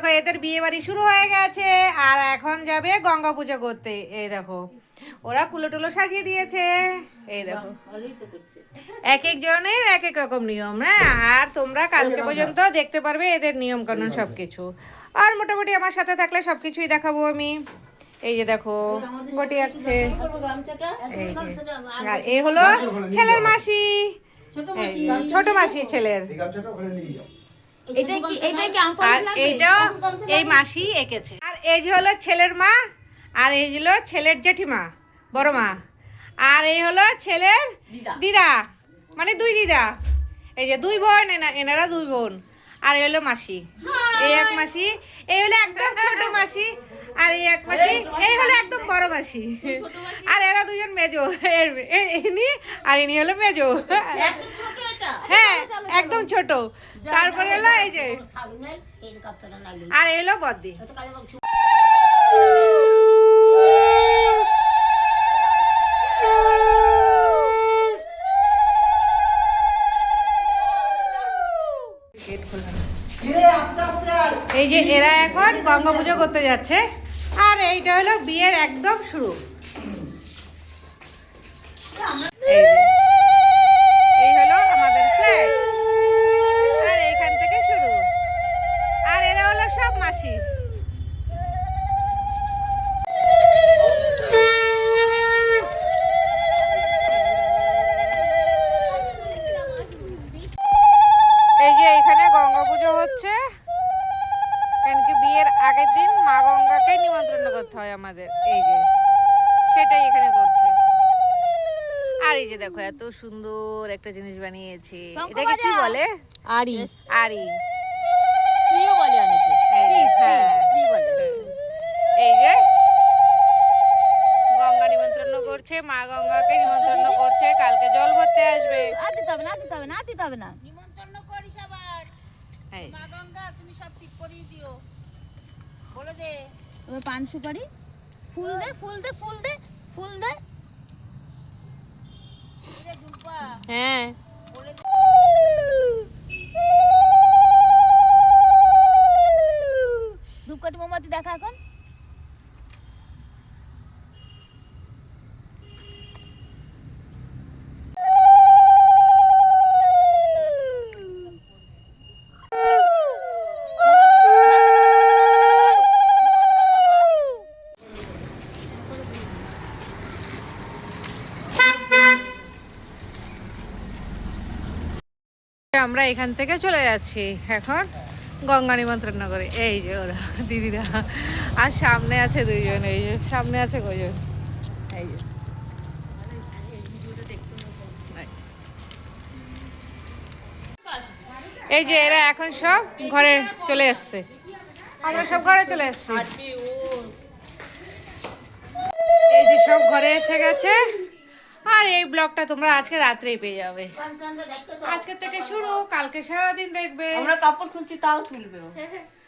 দেখো এদের বিয়ে বাড়ি শুরু হয়ে গেছে আর এখন যাবে গঙ্গা পুজো করতে। এই দেখো ওরা কুলো টুলো সাজিয়ে দিয়েছে। এই দেখো এক এক জনের এক এক রকম নিয়ম হ্যাঁ? আর তোমরা কালকে পর্যন্ত দেখতে পারবে এদের নিয়ম কানুন সব কিছু আর মোটামুটি আমার সাথে থাকলে সব কিছুই দেখাবো আমি। এই যে দেখো গটি যে। আর এ হলো ছেলের মাসি। ছোট মাসি। ছেলের। এটা কি এটা কি আর এইটা এই মাসি এঁকেছে আর এই যে হলো ছেলের মা আর এই হলো ছেলের জেঠিমা বড় মা আর এই হলো ছেলের দিদা মানে দুই দিদা এই যে দুই বোন এনা- এনারা দুই বোন আর এই হলো মাসি এই এক মাসি এই হলো একদম ছোট মাসি আর এই এক মাসি এই হলো একদম বড় মাসি আর এরা দুজন মেজো ইনি আর ইনি হলো মেজো হ্যাঁ একদম ছোট তারপরে এলো এই যে আর এলো বদ্দি। এই যে এরা এখন গঙ্গা পুজো করতে যাচ্ছে। আর এইটা হলো বিয়ের একদম শুরু। কেন কি বিয়ের আগের দিন মা গঙ্গাকে নিমন্ত্রণ করতে হয় আমাদের। এই যে সেটাই এখানে করছে। আর এই যে দেখো এত সুন্দর একটা জিনিস বানিয়েছে। এটাকে কি বলে? আরি আরি বলে অনেকে। এই যে, হ্যাঁ। বলে। এই যে গঙ্গা নিমন্ত্রণ করছে মা গঙ্গাকে নিমন্ত্রণ করছে কালকে জল ভরতে আসবে। আর দিতে হবে না দিতে হবে না দিতে হবে না। নিমন্ত্রণ করিস আবার মা গঙ্গা তুমি সব ঠিক করিয়ে দিও। বলে দে। এবার পান সুপারি। ফুল দে ফুল দে ফুল দে ফুল দে। হ্যাঁ। বলে দে। ধূপকাঠি মোমবাতি দেখা এখন। আমরা এখান থেকে চলে যাচ্ছি এখন গঙ্গা নিমন্ত্রণ করে এই যে ওরা, দিদিরা। আর সামনে আছে দুইজন, এই যে সামনে আছে কজন? এই যে। এই যে এরা এখন সব ঘরে চলে এসছে। আমরা সব ঘরে চলে এসছি। এই যে সব ঘরে এসে গেছে। আর এই ব্লগটা তোমরা আজকে রাত্রেই পেয়ে যাবে আজকে থেকে শুরু কালকে সারাদিন দেখবে আমরা কাপড় খুলছি তাও তুলবে।